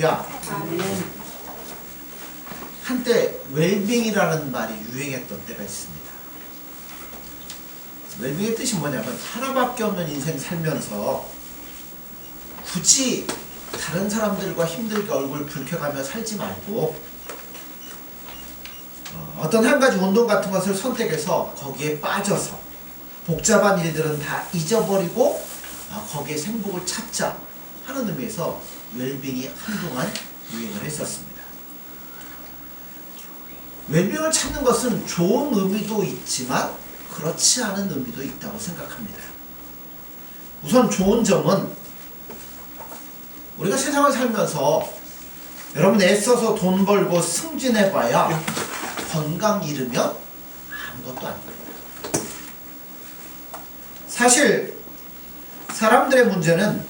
할렐루야. 한때 웰빙이라는 말이 유행했던 때가 있습니다. 웰빙의 뜻이 뭐냐면 하나밖에 없는 인생 살면서 굳이 다른 사람들과 힘들게 얼굴 붉혀가며 살지 말고 어, 어떤 한 가지 운동 같은 것을 선택해서 거기에 빠져서 복잡한 일들은 다 잊어버리고 아, 거기에 행복을 찾자 하는 의미에서 웰빙이 한동안 유행을 했었습니다. 웰빙을 찾는 것은 좋은 의미도 있지만 그렇지 않은 의미도 있다고 생각합니다. 우선 좋은 점은 우리가 세상을 살면서 여러분 애써서 돈 벌고 승진해봐야 건강 잃으면 아무것도 아닙니다. 사실 사람들의 문제는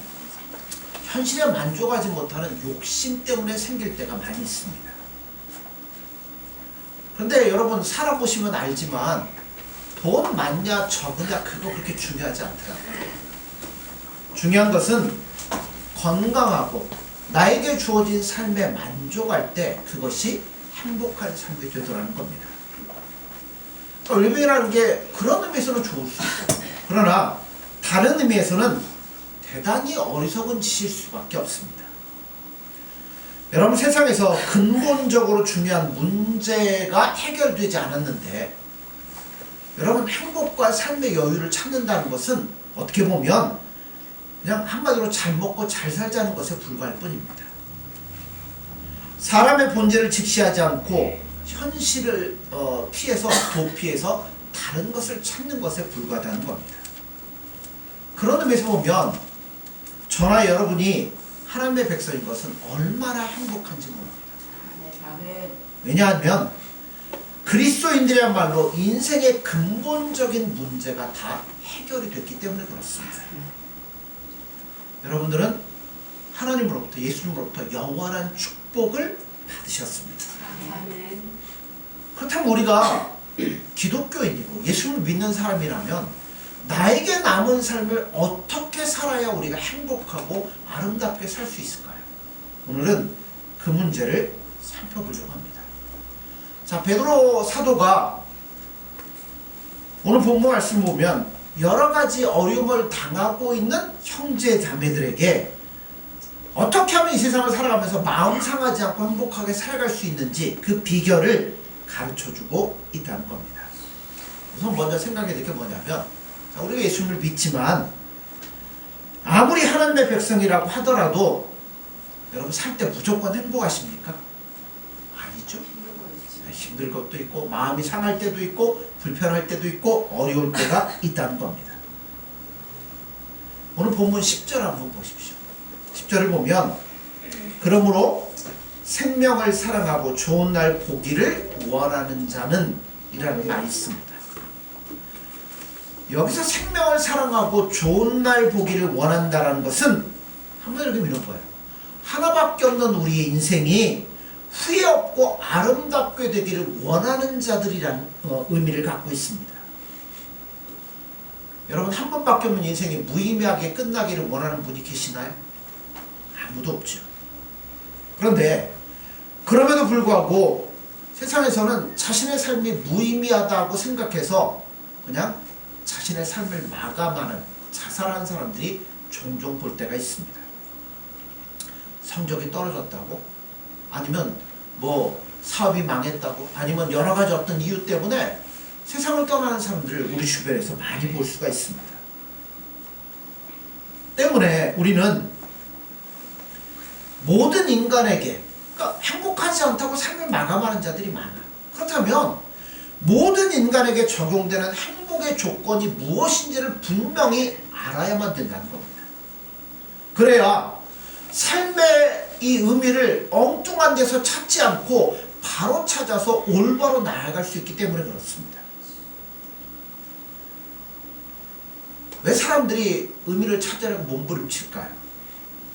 현실에 만족하지 못하는 욕심 때문에 생길 때가 많이 있습니다. 그런데 여러분 살아보시면 알지만 돈 많냐 적으냐 그거 그렇게 중요하지 않더라고요. 중요한 것은 건강하고 나에게 주어진 삶에 만족할 때 그것이 행복한 삶이 되더라는 겁니다. 웰빙이라는 게 그런 의미에서는 좋을 수 있어요. 그러나 다른 의미에서는 대단히 어리석은 짓일 수밖에 없습니다. 여러분 세상에서 근본적으로 중요한 문제가 해결되지 않았는데 여러분 행복과 삶의 여유를 찾는다는 것은 어떻게 보면 그냥 한마디로 잘 먹고 잘 살자는 것에 불과할 뿐입니다. 사람의 본질을 직시하지 않고 현실을 어, 피해서 도피해서 다른 것을 찾는 것에 불과하다는 겁니다. 그런 의미에서 보면 저나 여러분이 하나님의 백성인 것은 얼마나 행복한지 모릅니다. 왜냐하면 그리스도인들이야말로 인생의 근본적인 문제가 다 해결이 됐기 때문에 그렇습니다. 여러분들은 하나님으로부터 예수님으로부터 영원한 축복을 받으셨습니다. 그렇다면 우리가 기독교인이고 예수님을 믿는 사람이라면 나에게 남은 삶을 어떻게 살아야 우리가 행복하고 아름답게 살 수 있을까요? 오늘은 그 문제를 살펴보려고 합니다. 자, 베드로 사도가 오늘 본문 말씀 보면 여러 가지 어려움을 당하고 있는 형제 자매들에게 어떻게 하면 이 세상을 살아가면서 마음 상하지 않고 행복하게 살아갈 수 있는지 그 비결을 가르쳐 주고 있다는 겁니다. 우선 먼저 생각해야 될 게 뭐냐면 자, 우리가 예수님을 믿지만 아무리 하나님의 백성이라고 하더라도 여러분 살 때 무조건 행복하십니까? 아니죠. 힘들 것도 있고 마음이 상할 때도 있고 불편할 때도 있고 어려울 때가 있다는 겁니다. 오늘 본문 10절 한번 보십시오. 10절을 보면 그러므로 생명을 사랑하고 좋은 날 보기를 원하는 자는 이라는 말이 있습니다. 여기서 생명을 사랑하고 좋은 날 보기를 원한다라는 것은 한번 이렇게 믿는 거예요. 하나밖에 없는 우리의 인생이 후회 없고 아름답게 되기를 원하는 자들이란 어, 의미를 갖고 있습니다. 여러분 한 번밖에 없는 인생이 무의미하게 끝나기를 원하는 분이 계시나요? 아무도 없죠. 그런데 그럼에도 불구하고 세상에서는 자신의 삶이 무의미하다고 생각해서 그냥 자신의 삶을 마감하는 자살한 사람들이 종종 볼 때가 있습니다. 성적이 떨어졌다고 아니면 뭐 사업이 망했다고 아니면 여러 가지 어떤 이유 때문에 세상을 떠나는 사람들을 우리 주변에서 많이 볼 수가 있습니다. 때문에 우리는 모든 인간에게 그러니까 행복하지 않다고 삶을 마감하는 자들이 많아요. 그렇다면 모든 인간에게 적용되는 행복의 조건이 무엇인지를 분명히 알아야만 된다는 겁니다. 그래야 삶의 이 의미를 엉뚱한 데서 찾지 않고 바로 찾아서 올바로 나아갈 수 있기 때문에 그렇습니다. 왜 사람들이 의미를 찾으려고 몸부림칠까요?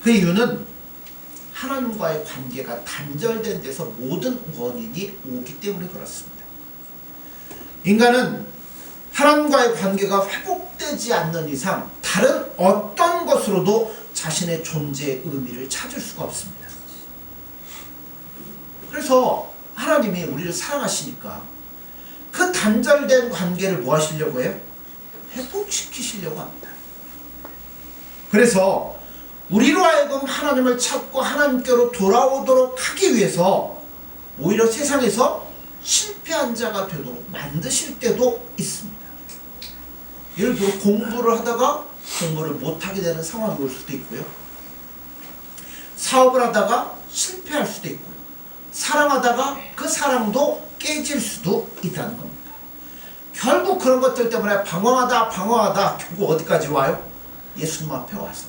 그 이유는 하나님과의 관계가 단절된 데서 모든 원인이 오기 때문에 그렇습니다. 인간은 하나님과의 관계가 회복되지 않는 이상 다른 어떤 것으로도 자신의 존재의 의미를 찾을 수가 없습니다. 그래서 하나님이 우리를 사랑하시니까 그 단절된 관계를 뭐 하시려고 해요? 회복시키시려고 합니다. 그래서 우리로 하여금 하나님을 찾고 하나님께로 돌아오도록 하기 위해서 오히려 세상에서 실패한 자가 되도록 만드실 때도 있습니다. 예를 들어 공부를 하다가 공부를 못하게 되는 상황이 올 수도 있고요. 사업을 하다가 실패할 수도 있고요. 사랑하다가 그 사랑도 깨질 수도 있다는 겁니다. 결국 그런 것들 때문에 방황하다 방황하다 결국 어디까지 와요? 예수님 앞에 와서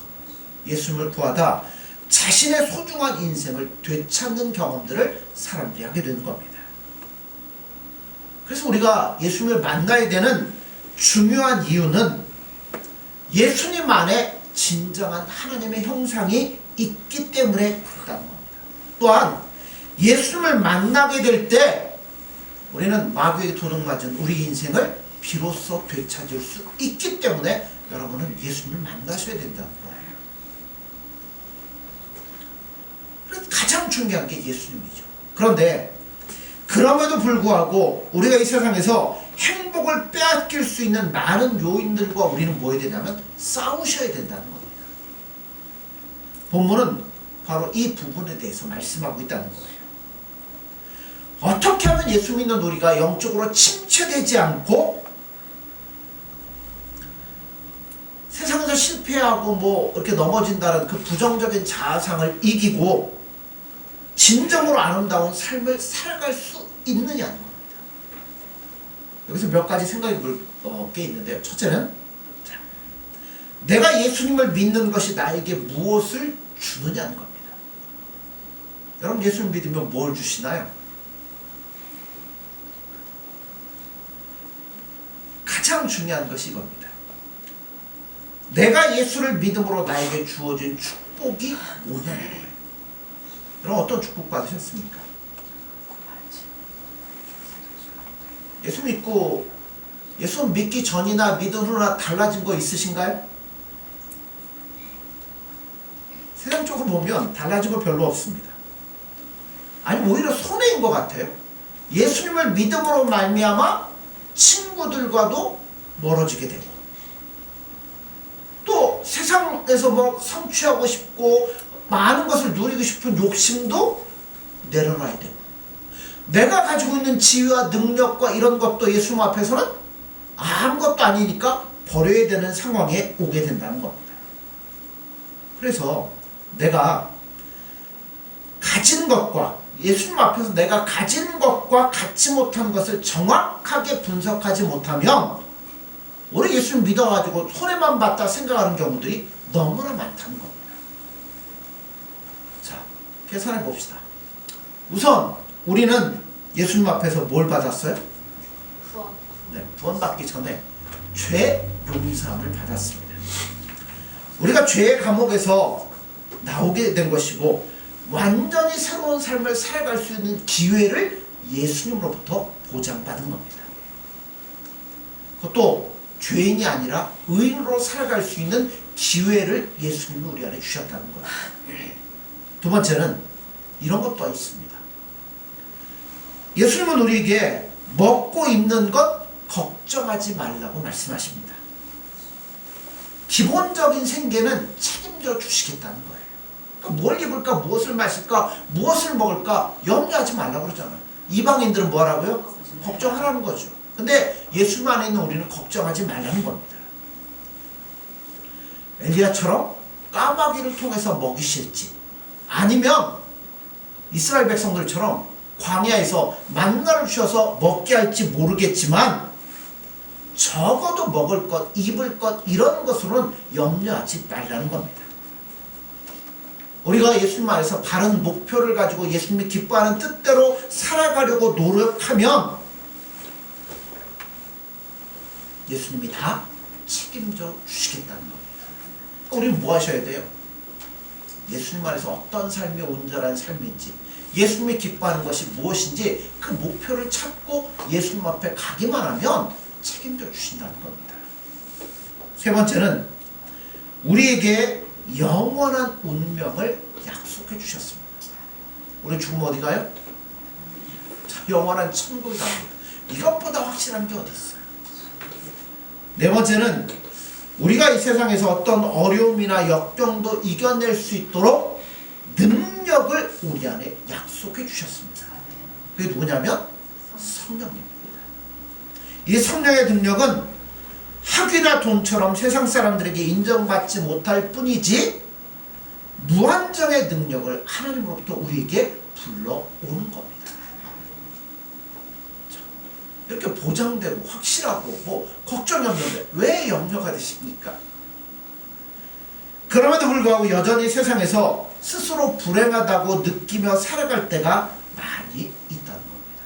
예수님을 구하다 자신의 소중한 인생을 되찾는 경험들을 사람들이 하게 되는 겁니다. 그래서 우리가 예수님을 만나야 되는 중요한 이유는 예수님 안에 진정한 하나님의 형상이 있기 때문에 그렇다는 겁니다. 또한 예수님을 만나게 될 때 우리는 마귀에게 도둑맞은 우리 인생을 비로소 되찾을 수 있기 때문에 여러분은 예수님을 만나셔야 된다는 거예요. 가장 중요한 게 예수님이죠. 그런데 그럼에도 불구하고 우리가 이 세상에서 행복을 빼앗길 수 있는 많은 요인들과 우리는 뭐 해야 되냐면 싸우셔야 된다는 겁니다. 본문은 바로 이 부분에 대해서 말씀하고 있다는 거예요. 어떻게 하면 예수 믿는 우리가 영적으로 침체되지 않고 세상에서 실패하고 뭐 이렇게 넘어진다는 그 부정적인 자아상을 이기고 진정으로 아름다운 삶을 살아갈 수 있느냐는 겁니다. 여기서 몇 가지 생각이 물, 어, 게 있는데요. 첫째는 자, 내가 예수님을 믿는 것이 나에게 무엇을 주느냐는 겁니다. 여러분 예수님 믿으면 뭘 주시나요? 가장 중요한 것이 이겁니다. 내가 예수를 믿음으로 나에게 주어진 축복이 뭐냐는 거예요. 여러분 어떤 축복 받으셨습니까? 예수 믿고 예수 믿기 전이나 믿은 후나 달라진 거 있으신가요? 세상적으로 보면 달라진 거 별로 없습니다. 아니 오히려 손해인 것 같아요. 예수님을 믿음으로 말미암아 친구들과도 멀어지게 되고 또 세상에서 뭐 성취하고 싶고 많은 것을 누리고 싶은 욕심도 내려놔야 되고 내가 가지고 있는 지위와 능력과 이런 것도 예수님 앞에서는 아무것도 아니니까 버려야 되는 상황에 오게 된다는 겁니다. 그래서 내가 가진 것과 예수님 앞에서 내가 가진 것과 갖지 못한 것을 정확하게 분석하지 못하면 우리 예수님 믿어가지고 손해만 봤다 생각하는 경우들이 너무나 많다는 겁니다. 자, 계산해 봅시다. 우선 우리는 예수님 앞에서 뭘 받았어요? 후원. 네, 구원 받기 전에 죄 용서함을 받았습니다. 우리가 죄의 감옥에서 나오게 된 것이고 완전히 새로운 삶을 살아갈 수 있는 기회를 예수님으로부터 보장받은 겁니다. 그것도 죄인이 아니라 의인으로 살아갈 수 있는 기회를 예수님이 우리 안에 주셨다는 거예요. 두 번째는 이런 것도 있습니다. 예수님은 우리에게 먹고 입는 것 걱정하지 말라고 말씀하십니다. 기본적인 생계는 책임져 주시겠다는 거예요. 그러니까 뭘 입을까, 무엇을 마실까, 무엇을 먹을까 염려하지 말라고 그러잖아요. 이방인들은 뭐 하라고요? 걱정하라는 거죠. 근데 예수님 안에 있는 우리는 걱정하지 말라는 겁니다. 엘리야처럼 까마귀를 통해서 먹이실지 아니면 이스라엘 백성들처럼 광야에서 만나를 주셔서 먹게 할지 모르겠지만 적어도 먹을 것, 입을 것 이런 것으로는 염려하지 말라는 겁니다. 우리가 예수님 안에서 바른 목표를 가지고 예수님이 기뻐하는 뜻대로 살아가려고 노력하면 예수님이 다 책임져 주시겠다는 겁니다. 우리는 뭐 하셔야 돼요? 예수님 안에서 어떤 삶이 온전한 삶인지 예수님이 기뻐하는 것이 무엇인지 그 목표를 찾고 예수님 앞에 가기만 하면 책임져 주신다는 겁니다. 세 번째는 우리에게 영원한 운명을 약속해 주셨습니다. 우리 죽으면 어디 가요? 영원한 천국이 갑니다. 이것보다 확실한 게 어디 있어요? 네 번째는 우리가 이 세상에서 어떤 어려움이나 역경도 이겨낼 수 있도록 능력을 우리 안에 약속해 주셨습니다. 그게 누구냐면 성령입니다. 이 성령의 능력은 학위나 돈처럼 세상 사람들에게 인정받지 못할 뿐이지 무한정의 능력을 하나님으로부터 우리에게 불러오는 겁니다. 자, 이렇게 보장되고 확실하고 뭐 걱정이 없는데 왜 염려가 되십니까? 그럼에도 불구하고 여전히 세상에서 스스로 불행하다고 느끼며 살아갈 때가 많이 있다는 겁니다.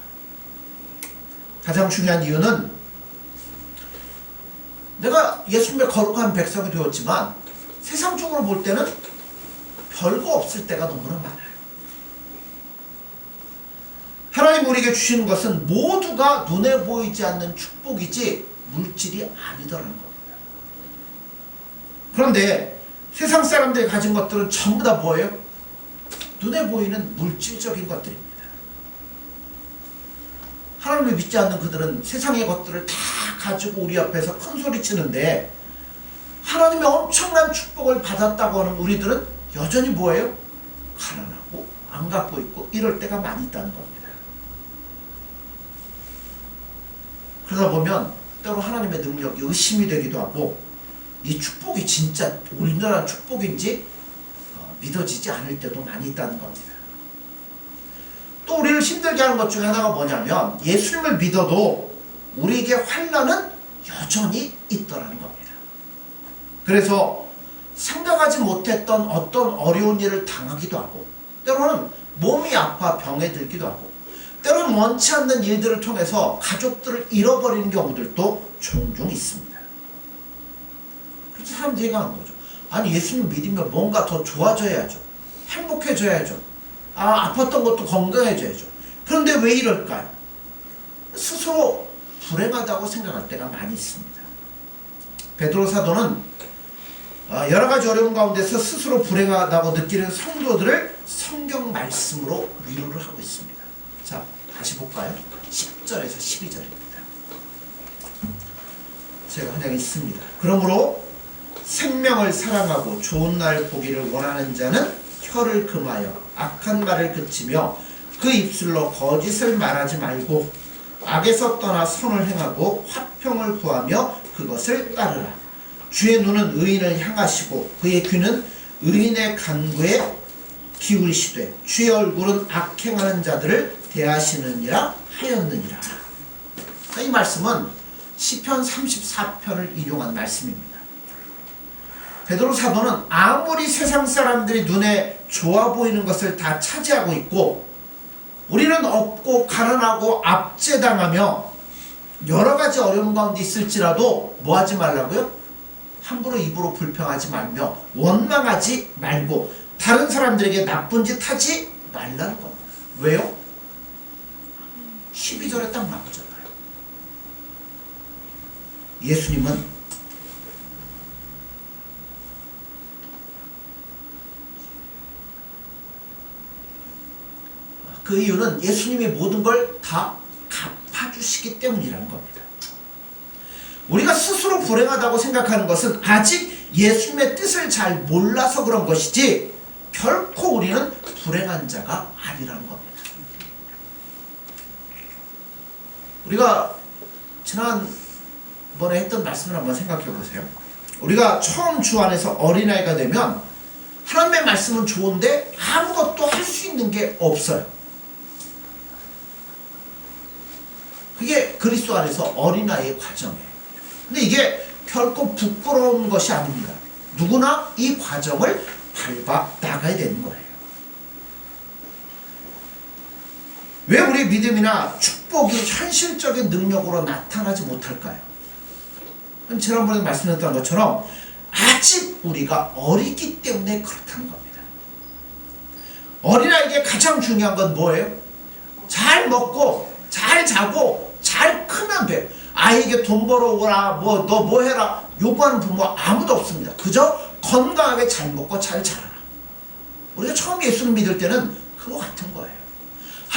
가장 중요한 이유는 내가 예수님의 거룩한 백성이 되었지만 세상적으로 볼 때는 별거 없을 때가 너무나 많아요. 하나님 우리에게 주시는 것은 모두가 눈에 보이지 않는 축복이지 물질이 아니더라는 겁니다. 그런데 세상 사람들이 가진 것들은 전부 다 뭐예요? 눈에 보이는 물질적인 것들입니다. 하나님을 믿지 않는 그들은 세상의 것들을 다 가지고 우리 앞에서 큰 소리 치는데 하나님의 엄청난 축복을 받았다고 하는 우리들은 여전히 뭐예요? 가난하고 안 갖고 있고 이럴 때가 많이 있다는 겁니다. 그러다 보면 때로 하나님의 능력이 의심이 되기도 하고 이 축복이 진짜 온전한 축복인지 어, 믿어지지 않을 때도 많이 있다는 겁니다. 또 우리를 힘들게 하는 것 중에 하나가 뭐냐면 예수님을 믿어도 우리에게 환란은 여전히 있더라는 겁니다. 그래서 생각하지 못했던 어떤 어려운 일을 당하기도 하고 때로는 몸이 아파 병에 들기도 하고 때로는 원치 않는 일들을 통해서 가족들을 잃어버리는 경우들도 종종 있습니다. 그래서 사람들이 얘기하는 거죠. 아니 예수님 믿으면 뭔가 더 좋아져야죠. 행복해져야죠. 아 아팠던 것도 건강해져야죠. 그런데 왜 이럴까요? 스스로 불행하다고 생각할 때가 많이 있습니다. 베드로 사도는 어, 여러 가지 어려운 가운데서 스스로 불행하다고 느끼는 성도들을 성경 말씀으로 위로를 하고 있습니다. 자, 다시 볼까요? 10절에서 12절입니다. 제가 한 장 있습니다. 그러므로 생명을 사랑하고 좋은 날 보기를 원하는 자는 혀를 금하여 악한 말을 그치며 그 입술로 거짓을 말하지 말고 악에서 떠나 선을 행하고 화평을 구하며 그것을 따르라. 주의 눈은 의인을 향하시고 그의 귀는 의인의 간구에 기울이시되 주의 얼굴은 악행하는 자들을 대하시느니라 하였느니라. 이 말씀은 시편 34편을 인용한 말씀입니다. 베드로 사도는 아무리 세상 사람들이 눈에 좋아 보이는 것을 다 차지하고 있고 우리는 없고 가난하고 압제당하며 여러 가지 어려운 가운데 있을지라도 뭐 하지 말라고요? 함부로 입으로 불평하지 말며 원망하지 말고 다른 사람들에게 나쁜 짓 하지 말라는 겁니다. 왜요? 12절에 딱 나오잖아요. 예수님은 그 이유는 예수님이 모든 걸 다 갚아주시기 때문이라는 겁니다. 우리가 스스로 불행하다고 생각하는 것은 아직 예수님의 뜻을 잘 몰라서 그런 것이지 결코 우리는 불행한 자가 아니라는 겁니다. 우리가 지난번에 했던 말씀을 한번 생각해 보세요. 우리가 처음 주 안에서 어린아이가 되면 하나님의 말씀은 좋은데 아무것도 할 수 있는 게 없어요. 그게 그리스도 안에서 어린아이의 과정이에요. 근데 이게 결코 부끄러운 것이 아닙니다. 누구나 이 과정을 밟아 나가야 되는 거예요. 왜 우리 믿음이나 축 복이 현실적인 능력으로 나타나지 못할까요? 지난번에 말씀드렸던 것처럼 아직 우리가 어리기 때문에 그렇다는 겁니다. 어린아이에게 가장 중요한 건 뭐예요? 잘 먹고 잘 자고 잘 크면 돼. 아이에게 돈 벌어오라, 뭐, 너 뭐 해라. 요구하는 부모 아무도 없습니다. 그저 건강하게 잘 먹고 잘 자라라. 우리가 처음 예수를 믿을 때는 그거 같은 거예요.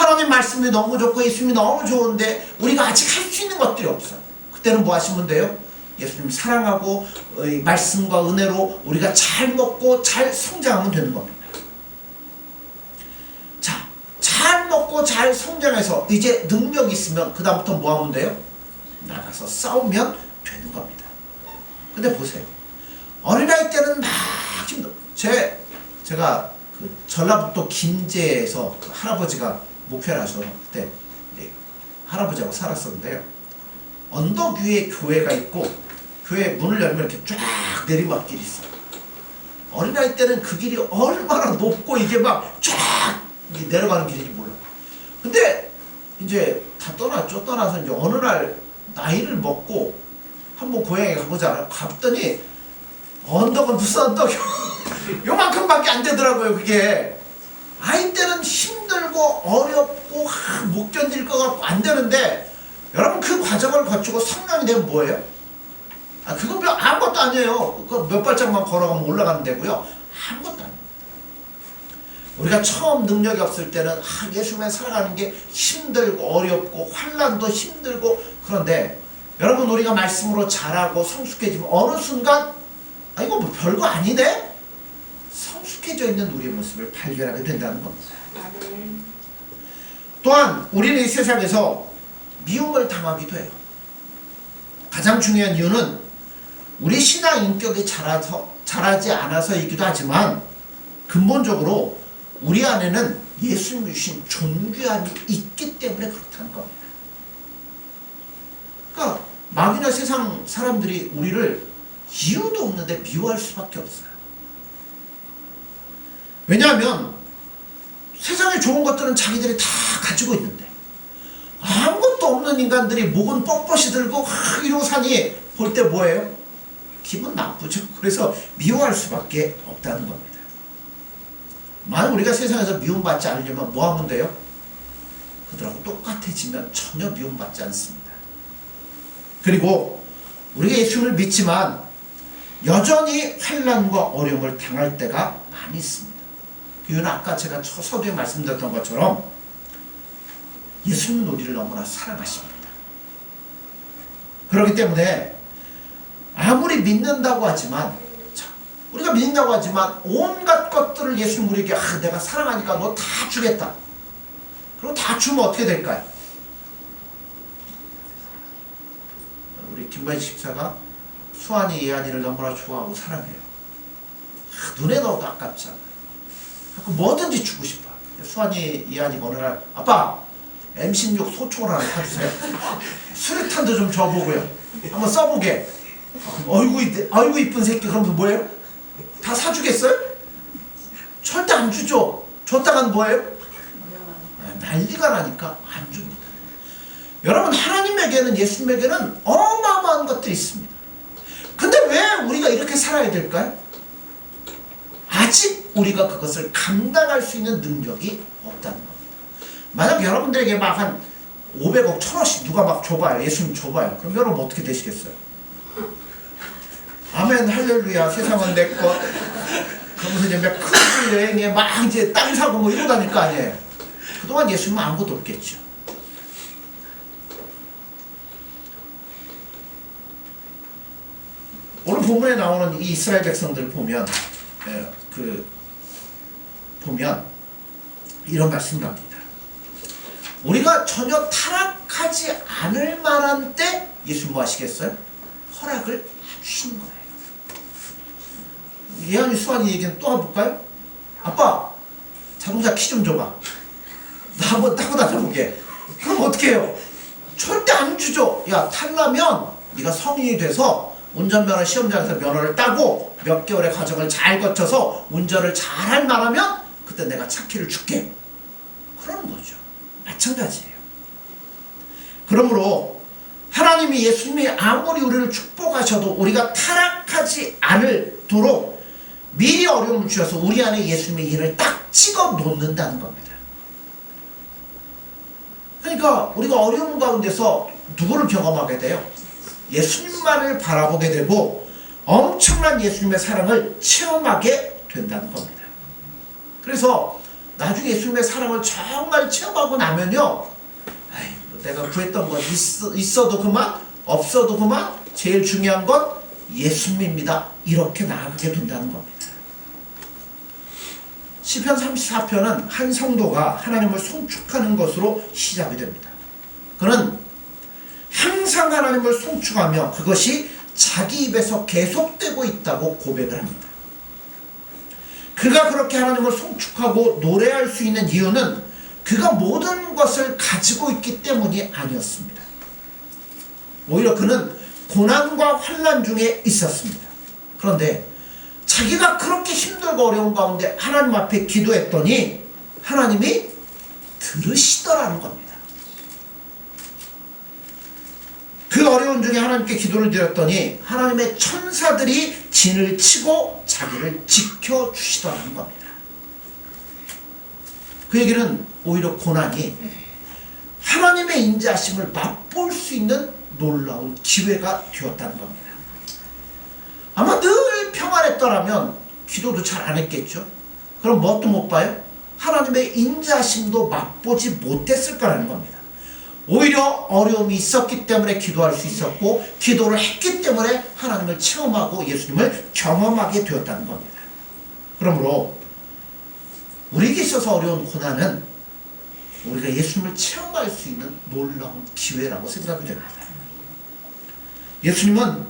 하나님 말씀이 너무 좋고 예수님이 너무 좋은데 우리가 아직 할 수 있는 것들이 없어요. 그때는 뭐 하시면 돼요? 예수님 사랑하고 어, 이 말씀과 은혜로 우리가 잘 먹고 잘 성장하면 되는 겁니다. 자, 잘 먹고 잘 성장해서 이제 능력 있으면 그 다음부터 뭐 하면 돼요? 나가서 싸우면 되는 겁니다. 근데 보세요. 어린아이 때는 막 힘들어. 제 제가 그 전라북도 김제에서 그 할아버지가 목회를 하셔서 그때 할아버지하고 살았었는데요. 언덕 위에 교회가 있고 교회 문을 열면 이렇게 쫙 내리막길이 있어요. 어린아이 때는 그 길이 얼마나 높고 이게 막 쫙 내려가는 길인지 몰라. 근데 이제 다 떠났죠. 떠나서 이제 어느 날 나이를 먹고 한번 고향에 가보자. 갔더니 언덕은 무슨 언덕이요? 요만큼밖에 안 되더라고요, 그게. 아이 때는 힘들고 어렵고 하, 못 견딜 것 같고 안 되는데 여러분 그 과정을 거치고 성령이 되면 뭐예요? 아, 그건 별 아무것도 아니에요. 그몇 발짝만 걸어가면 올라가는 데고요. 아무것도 아니에요. 우리가 처음 능력이 없을 때는 아, 예수만 살아가는 게 힘들고 어렵고 환란도 힘들고 그런데 여러분 우리가 말씀으로 잘하고 성숙해지면 어느 순간 아 이거 뭐 별거 아니네? 성숙해져 있는 우리의 모습을 발견하게 된다는 겁니다. 아멘. 또한 우리는 이 세상에서 미움을 당하기도 해요. 가장 중요한 이유는 우리 신앙 인격이 자라서, 자라지 않아서이기도 하지만 근본적으로 우리 안에는 예수님 주신 존귀함이 있기 때문에 그렇다는 겁니다. 그러니까 막이나 세상 사람들이 우리를 이유도 없는데 미워할 수밖에 없어요. 왜냐하면 세상에 좋은 것들은 자기들이 다 가지고 있는데 아무것도 없는 인간들이 목은 뻣뻣이 들고 하, 이러고 사니 볼 때 뭐예요? 기분 나쁘죠. 그래서 미워할 수밖에 없다는 겁니다. 만약 우리가 세상에서 미움받지 않으려면 뭐 하면 돼요? 그들하고 똑같아지면 전혀 미움받지 않습니다. 그리고 우리가 예수를 믿지만 여전히 환란과 어려움을 당할 때가 많이 있습니다. 그 이유는 아까 제가 첫 서두에 말씀드렸던 것처럼 예수님은 우리를 너무나 사랑하십니다. 그렇기 때문에 아무리 믿는다고 하지만 자, 우리가 믿는다고 하지만 온갖 것들을 예수님 우리에게 아, 내가 사랑하니까 너 다 주겠다. 그럼 다 주면 어떻게 될까요? 우리 김관희 집사가 수환이 예한이를 너무나 좋아하고 사랑해요. 아, 눈에 넣어도 아깝잖아. 자꾸 뭐든지 주고 싶어. 수환이 예한이가 어느 날 아빠 M16 소총을 하나 사주세요. 수류탄도 좀 줘보고요. 한번 써보게. 어이구, 이- 어이구 이쁜 새끼 그러면서 뭐예요? 다 사주겠어요? 절대 안 주죠. 줬다간 뭐예요? 어려워. 난리가 나니까 안 줍니다. 여러분 하나님에게는 예수님에게는 어마어마한 것들이 있습니다. 근데 왜 우리가 이렇게 살아야 될까요? 아직 우리가 그것을 감당할 수 있는 능력이 없다는 겁니다. 만약 여러분들에게 막 한 500억, 1000억씩 누가 막 줘봐요. 예수님 줘봐요. 그럼 여러분 어떻게 되시겠어요? 아멘, 할렐루야, 세상은 내 것. 그러면서 이제 막큰 여행에 막 이제 땅 사고 뭐 이러고 다닐 거 아니에요. 그동안 예수님은 아무것도 없겠죠. 오늘 본문에 나오는 이 이스라엘 백성들을 보면 예, 그 보면 이런 말씀이 납니다. 우리가 전혀 타락하지 않을 만한 때 예수님 뭐 하시겠어요? 허락을 해주시는 거예요. 예언이 수환이 얘기는 또 한번 볼까요? 아빠 자동차 키 좀 줘봐. 나 한번 타고 다녀보게. 그럼 어떻게 해요? 절대 안 주죠. 야 탈라면 네가 성인이 돼서 운전면허 시험장에서 면허를 따고 몇 개월의 과정을 잘 거쳐서 운전을 잘할 만하면 그때 내가 차 키를 줄게. 그러는 거죠. 마찬가지예요. 그러므로 하나님이 예수님이 아무리 우리를 축복하셔도 우리가 타락하지 않을도록 미리 어려움을 주셔서 우리 안에 예수님의 일을 딱 찍어 놓는다는 겁니다. 그러니까 우리가 어려움 가운데서 누구를 경험하게 돼요? 예수님만을 바라보게 되고 엄청난 예수님의 사랑을 체험하게 된다는 겁니다. 그래서 나중에 예수님의 사랑을 정말 체험하고 나면요. 아이, 뭐 내가 구했던 건 있어, 있어도 그만, 없어도 그만, 제일 중요한 건 예수님입니다. 이렇게 나아가게 된다는 겁니다. 시편 34편은 한 성도가 하나님을 송축하는 것으로 시작이 됩니다. 그는 항상 하나님을 송축하며 그것이 자기 입에서 계속되고 있다고 고백을 합니다. 그가 그렇게 하나님을 송축하고 노래할 수 있는 이유는 그가 모든 것을 가지고 있기 때문이 아니었습니다. 오히려 그는 고난과 환란 중에 있었습니다. 그런데 자기가 그렇게 힘들고 어려운 가운데 하나님 앞에 기도했더니 하나님이 들으시더라는 겁니다. 그 어려운 중에 하나님께 기도를 드렸더니 하나님의 천사들이 진을 치고 자기를 지켜주시더라는 겁니다. 그 얘기는 오히려 고난이 하나님의 인자하심을 맛볼 수 있는 놀라운 기회가 되었다는 겁니다. 아마 늘 평안했더라면 기도도 잘 안 했겠죠. 그럼 뭣도 못 봐요? 하나님의 인자하심도 맛보지 못했을 거라는 겁니다. 오히려 어려움이 있었기 때문에 기도할 수 있었고 기도를 했기 때문에 하나님을 체험하고 예수님을 경험하게 되었다는 겁니다. 그러므로 우리에게 있어서 어려운 고난은 우리가 예수님을 체험할 수 있는 놀라운 기회라고 생각이 됩니다. 예수님은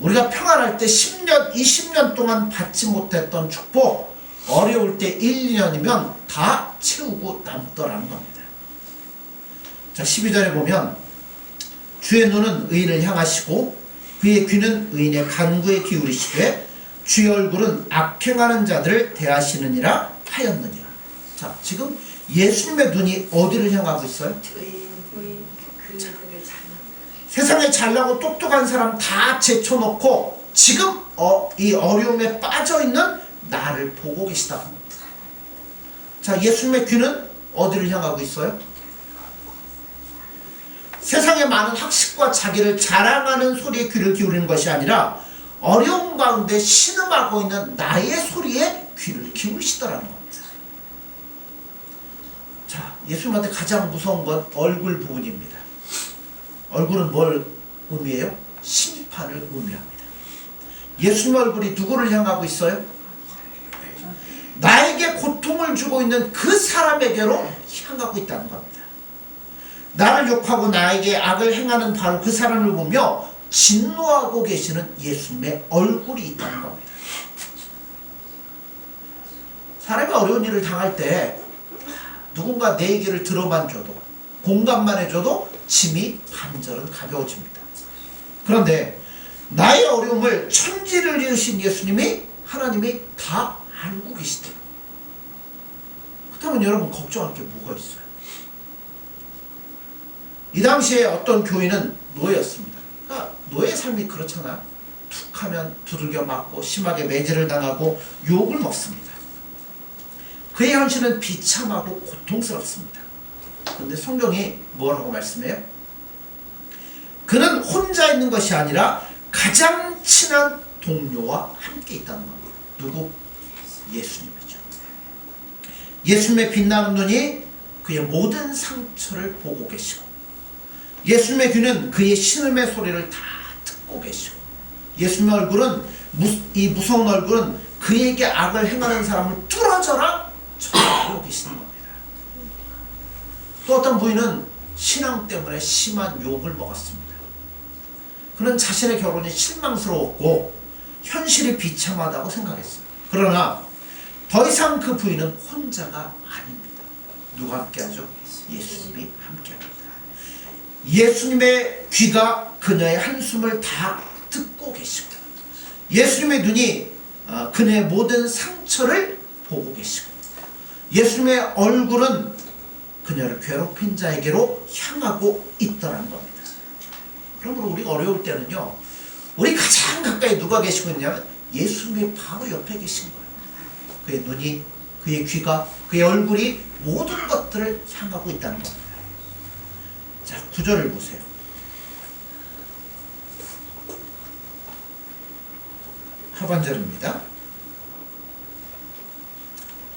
우리가 평안할 때 10년, 20년 동안 받지 못했던 축복, 어려울 때 1, 2년이면 다 채우고 남더라는 겁니다. 자, 12절에 보면 주의 눈은 의인을 향하시고 그의 귀는 의인의 간구에 기울이시되 주의 얼굴은 악행하는 자들을 대하시느니라 하였느니라. 자, 지금 예수님의 눈이 어디를 향하고 있어요? 그들을 잘 세상에 잘나고 똑똑한 사람 다 제쳐놓고 지금 어, 이 어려움에 빠져 있는 나를 보고 계시다. 자, 예수님의 귀는 어디를 향하고 있어요? 세상의 많은 학식과 자기를 자랑하는 소리에 귀를 기울이는 것이 아니라 어려움 가운데 신음하고 있는 나의 소리에 귀를 기울이시더라는 겁니다. 자, 예수님한테 가장 무서운 건 얼굴 부분입니다. 얼굴은 뭘 의미해요? 심판을 의미합니다. 예수님 얼굴이 누구를 향하고 있어요? 나에게 고통을 주고 있는 그 사람에게로 향하고 있다는 겁니다. 나를 욕하고 나에게 악을 행하는 바로 그 사람을 보며 진노하고 계시는 예수님의 얼굴이 있다는 겁니다. 사람이 어려운 일을 당할 때 누군가 내 얘기를 들어만 줘도 공감만 해줘도 짐이 반절은 가벼워집니다. 그런데 나의 어려움을 천지를 이으신 예수님이 하나님이 다 알고 계시다. 그렇다면 여러분 걱정할 게 뭐가 있어요? 이 당시에 어떤 교인은 노예였습니다. 그러니까 노예 삶이 그렇잖아. 툭 하면 두들겨 맞고 심하게 매질을 당하고 욕을 먹습니다. 그의 현실은 비참하고 고통스럽습니다. 그런데 성경이 뭐라고 말씀해요? 그는 혼자 있는 것이 아니라 가장 친한 동료와 함께 있다는 겁니다. 누구? 예수님이죠. 예수님의 빛나는 눈이 그의 모든 상처를 보고 계시고 예수님의 귀는 그의 신음의 소리를 다 듣고 계시고 예수님의 얼굴은 무, 이 무서운 얼굴은 그에게 악을 행하는 사람을 뚫어져라 쳐다보고 계시는 겁니다. 또 어떤 부인은 신앙 때문에 심한 욕을 먹었습니다. 그는 자신의 결혼이 실망스러웠고 현실이 비참하다고 생각했어요. 그러나 더 이상 그 부인은 혼자가 아닙니다. 누가 함께하죠? 예수님이 함께합니다. 예수님의 귀가 그녀의 한숨을 다 듣고 계시고 예수님의 눈이 어, 그녀의 모든 상처를 보고 계시고 예수님의 얼굴은 그녀를 괴롭힌 자에게로 향하고 있더라는 겁니다. 그러므로 우리가 어려울 때는요, 우리 가장 가까이 누가 계시고 있냐면 예수님이 바로 옆에 계신 거예요. 그의 눈이, 그의 귀가, 그의 얼굴이 모든 것들을 향하고 있다는 겁니다. 자, 구절을 보세요. 하반절입니다.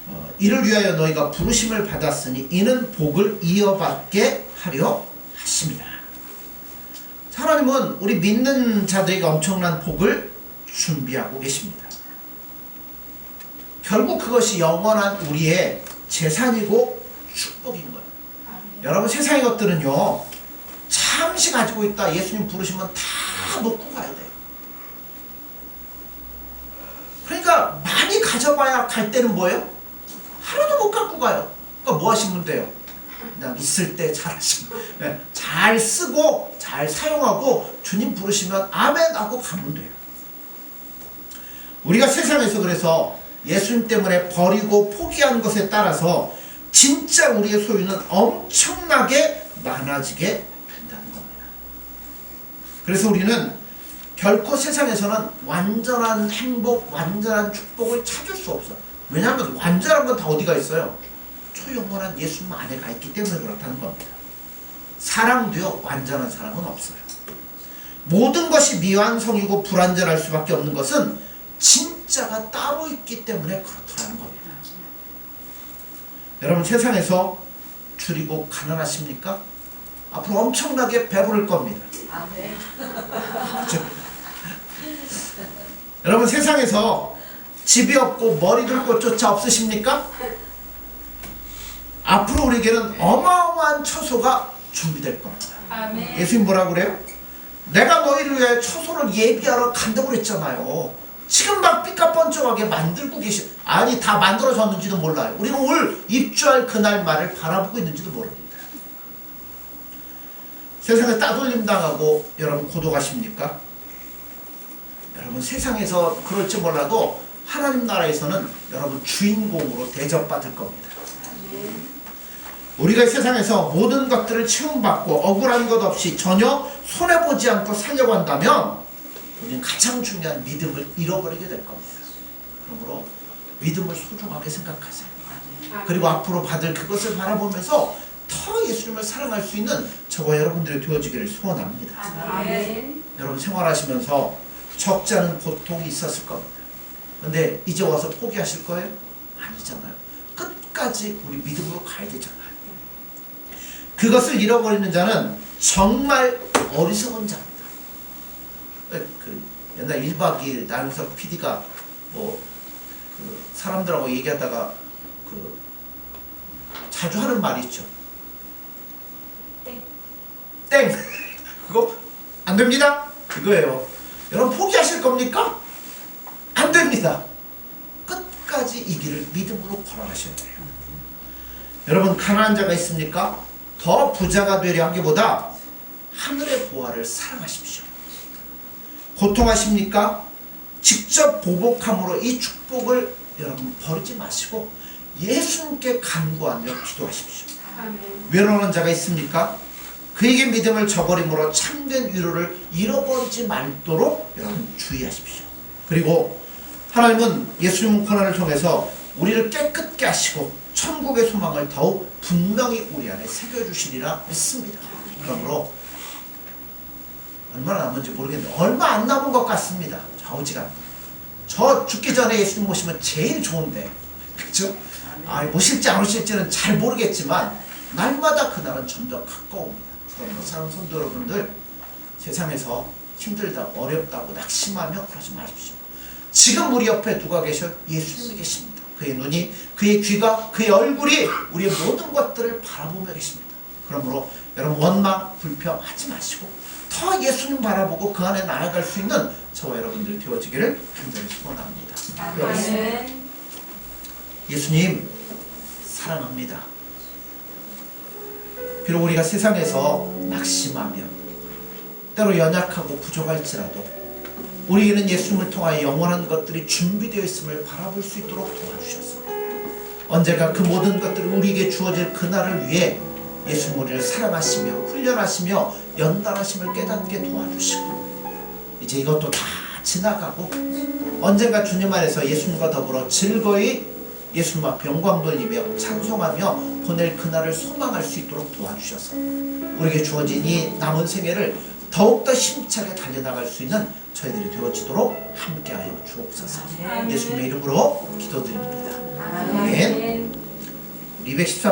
어, 이를 위하여 너희가 부르심을 받았으니 이는 복을 이어받게 하려 하십니다. 하나님은 우리 믿는 자들에게 엄청난 복을 준비하고 계십니다. 결국 그것이 영원한 우리의 재산이고 축복인 거예요. 여러분 세상의 것들은요 잠시 가지고 있다 예수님 부르시면 다 놓고 가야 돼요. 그러니까 많이 가져봐야 갈 때는 뭐예요? 하나도 못 갖고 가요. 그러니까 뭐 하시면 돼요? 그냥 있을 때 잘 하시면 네, 잘 쓰고 잘 사용하고 주님 부르시면 아멘 하고 가면 돼요. 우리가 세상에서 그래서 예수님 때문에 버리고 포기한 것에 따라서 진짜 우리의 소유는 엄청나게 많아지게 된다는 겁니다. 그래서 우리는 결코 세상에서는 완전한 행복, 완전한 축복을 찾을 수 없어요. 왜냐하면 완전한 건 다 어디가 있어요? 초영원한 예수님 안에 가 있기 때문에 그렇다는 겁니다. 사랑도요, 완전한 사랑은 없어요. 모든 것이 미완성이고 불완전할 수밖에 없는 것은 진짜가 따로 있기 때문에 그렇다는 겁니다. 여러분 세상에서 줄이고 가난하십니까? 앞으로 엄청나게 배부를 겁니다. 아멘. 여러분 세상에서 집이 없고 머리 둘 곳조차 없으십니까? 앞으로 우리에게는 어마어마한 처소가 준비될 겁니다. 아멘. 예수님 뭐라 그래요? 내가 너희를 위해 처소를 예비하러 간다고 그랬잖아요. 지금 막 삐까뻔쩍하게 만들고 계시 아니 다 만들어졌는지도 몰라요. 우리는 올 입주할 그날 말을 바라보고 있는지도 모릅니다. 세상에 따돌림 당하고 여러분 고독하십니까? 여러분 세상에서 그럴지 몰라도 하나님 나라에서는 여러분 주인공으로 대접받을 겁니다. 우리가 이 세상에서 모든 것들을 채움받고 억울한 것 없이 전혀 손해보지 않고 살려고 한다면 우리는 가장 중요한 믿음을 잃어버리게 될 겁니다. 그러므로 믿음을 소중하게 생각하세요. 그리고 앞으로 받을 그것을 바라보면서 더 예수님을 사랑할 수 있는 저와 여러분들이 되어지기를 소원합니다. 아멘. 여러분 생활하시면서 적지 않은 고통이 있었을 겁니다. 근데 이제 와서 포기하실 거예요? 아니잖아요. 끝까지 우리 믿음으로 가야 되잖아요. 그것을 잃어버리는 자는 정말 어리석은 자입니다. 그 옛날 1박 2일 나영석 PD가 뭐 그 사람들하고 얘기하다가 그 자주 하는 말이 있죠. 땡. 땡. 그거 안 됩니다. 그거예요. 여러분 포기하실 겁니까? 안 됩니다. 끝까지 이 길을 믿음으로 걸어가셔야 돼요. 여러분 가난한 자가 있습니까? 더 부자가 되려 하기보다 하늘의 보화를 사랑하십시오. 고통하십니까? 직접 보복함으로 이 축복을 여러분 버리지 마시고 예수님께 간구하며 기도하십시오. 아멘. 외로운 자가 있습니까? 그에게 믿음을 저버림으로 참된 위로를 잃어버리지 말도록 여러분 주의하십시오. 그리고 하나님은 예수님 고난을 통해서 우리를 깨끗게 하시고 천국의 소망을 더욱 분명히 우리 안에 새겨주시리라 믿습니다. 그러므로 얼마나 남은지 모르겠는데 얼마 안 남은 것 같습니다. 좌우지간. 저 죽기 전에 예수님 모시면 제일 좋은데 그죠? 아, 모실지 안 오실지는 잘 모르겠지만 날마다 그날은 점점 가까웁니다. 그러므로 사랑하는 성도 여러분들 세상에서 힘들다고 어렵다고 낙심하며 그러지 마십시오. 지금 우리 옆에 누가 계셔? 예수님이 계십니다. 그의 눈이, 그의 귀가, 그의 얼굴이 우리의 모든 것들을 바라보며 계십니다. 그러므로 여러분 원망, 불평하지 마시고 더 예수님 바라보고 그 안에 나아갈 수 있는 저와 여러분들이 되어지기를 간절히 소원합니다. 아멘. 예수님 사랑합니다. 비록 우리가 세상에서 낙심하며 때로 연약하고 부족할지라도 우리에게는 예수님을 통하여 영원한 것들이 준비되어 있음을 바라볼 수 있도록 도와주셔서 언제가 그 모든 것들이 우리에게 주어질 그날을 위해 예수님 우리를 사랑하시며 훈련하시며 연단하심을 깨닫게 도와주시고 이제 이것도 다 지나가고 언젠가 주님 안에서 예수님과 더불어 즐거이 예수님 앞에 영광 돌리며 찬송하며 보낼 그날을 소망할 수 있도록 도와주셔서 우리에게 주어진 이 남은 생애를 더욱더 힘차게 달려나갈 수 있는 저희들이 되어지도록 함께하여 주옵소서. 예수님의 이름으로 기도드립니다. 아멘. 213